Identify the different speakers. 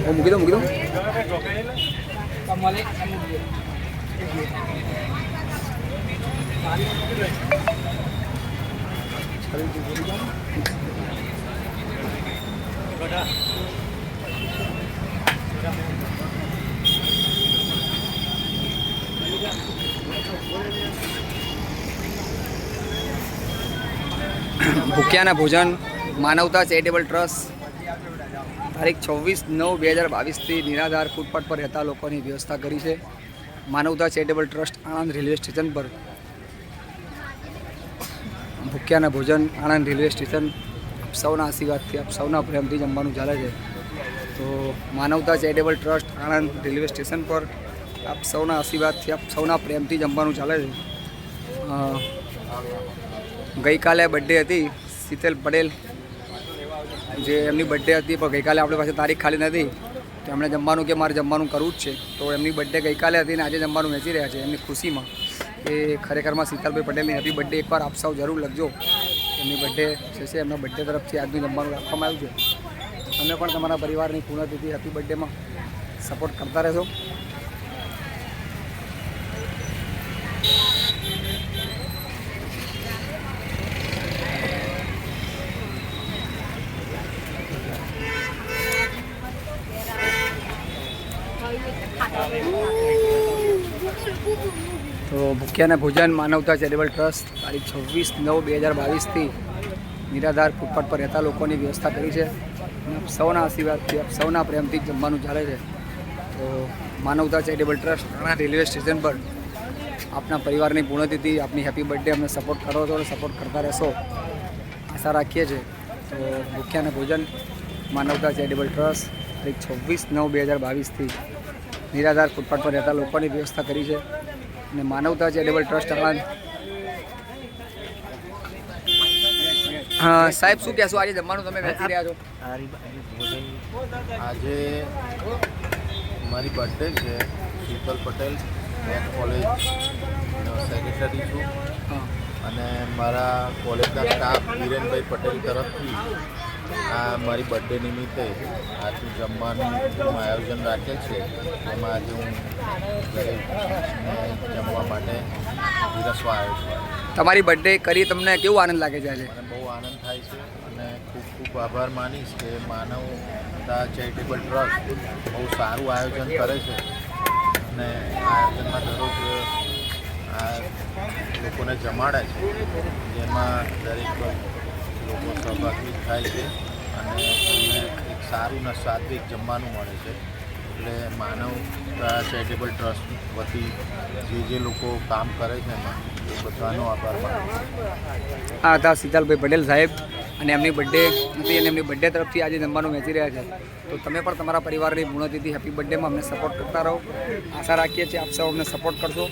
Speaker 1: ઓ મૂકી દો મૂકી દો. ભૂખ્યાના ભોજન માનવતા ચેરિટેબલ ટ્રસ્ટ તારીખ છવ્વીસ નવ બે હજાર બાવીસથી નિરાધાર ફૂટપાથ પર રહેતા લોકોની વ્યવસ્થા કરી છે. Manavata charitable trust Anand railway station પર ભૂખ્યાના ભોજન, આણંદ રેલવે સ્ટેશન. સૌના આશીર્વાદથી, આપ સૌના પ્રેમથી જમવાનું ચાલે છે. તો Manavata charitable trust Anand railway station પર આપ સૌના આશીર્વાદથી, આપ સૌના પ્રેમથી જમવાનું ચાલે છે. ગઈકાલે બર્થડે હતી. શીતલ પટેલ જે એમની બર્થડે હતી, પણ ગઈકાલે આપણી પાસે તારીખ ખાલી નથી. તો એમણે જમવાનું કે મારે જમવાનું કરવું જ છે. તો એમની બર્થડે ગઈકાલે હતી ને આજે જમવાનું વેચી રહ્યા છે એમની ખુશીમાં. એ ખરેખરમાં શીતલભાઈ પટેલની હેપી બર્થડે એકવાર આપસાવ જરૂર લખજો. એમની બર્થડે જે છે એમના બર્થડે તરફથી આજનું જમવાનું રાખવામાં આવ્યું છે. તમે પણ તમારા પરિવારની પૂર્ણતિથિ હેપી બર્થડેમાં સપોર્ટ કરતા રહેશો. તો ભૂખ્યાના ભોજન માનવતા ચેરિટેબલ ટ્રસ્ટ તારીખ છવ્વીસ નવ બે હજાર બાવીસથી નિરાધાર ફૂટપાથ પર રહેતા લોકોની વ્યવસ્થા કરી છે. અને સૌના આશીર્વાદથી આપ સૌના પ્રેમથી જમવાનું ચાલે છે. તો માનવતા ચેરિટેબલ ટ્રસ્ટ ઘણા રેલવે સ્ટેશન પર આપના પરિવારની પૂર્ણતિથિ આપની હેપી બર્થડે અમને સપોર્ટ કરો છો અને સપોર્ટ કરતા રહેશો. આશા રાખીએ છીએ. તો ભૂખ્યાના ભોજન માનવતા ચેરિટેબલ ટ્રસ્ટ તારીખ છવ્વીસ નવ બે હજાર બાવીસથી નિરાધાર ફૂટપાથ પર રહેતા લોકોની વ્યવસ્થા કરી છે. અને માનવતા ચેરિટેબલ ટ્રસ્ટ આણંદ હા સાહેબ શું કહેશો? આજે જમવાનું તમે વેચી રહ્યા છો?
Speaker 2: આજે મારી બર્થડે છે. Sheetal Patel net college secretary છું. અને મારા કોલેજના સ્ટાફ વિરેનભાઈ પટેલ તરફથી આ મારી બર્થડે નિમિત્તે આજનું જમવાનું આયોજન રાખેલ છે. એમાં આજે હું જમવા માટે પીરસવા આવ્યો છું.
Speaker 1: તમારી બર્થડે કરી તમને કેવું આનંદ લાગે છે આજે?
Speaker 2: બહુ આનંદ થાય છે અને ખૂબ ખૂબ આભાર માનીશ કે માનવતા ચેરિટેબલ ટ્રસ્ટ બહુ સારું આયોજન કરે છે. અને આયોજનમાં દરરોજ આ લોકોને જમાડે છે. જેમાં દરેક લોકો સહભાગી થાય છે અને એમને એક સારું ને સાત્વિક જમવાનું મળે છે. એટલે માનવતા ચેરિટેબલ ટ્રસ્ટ વતી જે જે લોકો કામ કરે છે એમાં એ બધાનો આભાર માનું
Speaker 1: આ હતા શીતલભાઈ પટેલ સાહેબ અને એમની બર્થડે હતી અને એમની બર્થડે તરફથી આજે જમવાનું વેચી રહ્યા છે. તો તમે પણ તમારા પરિવારની પૂર્ણતિથિ હેપી બર્થડેમાં અમને સપોર્ટ કરતા રહો. આશા રાખીએ છીએ આપ સૌ અમને સપોર્ટ કરશો.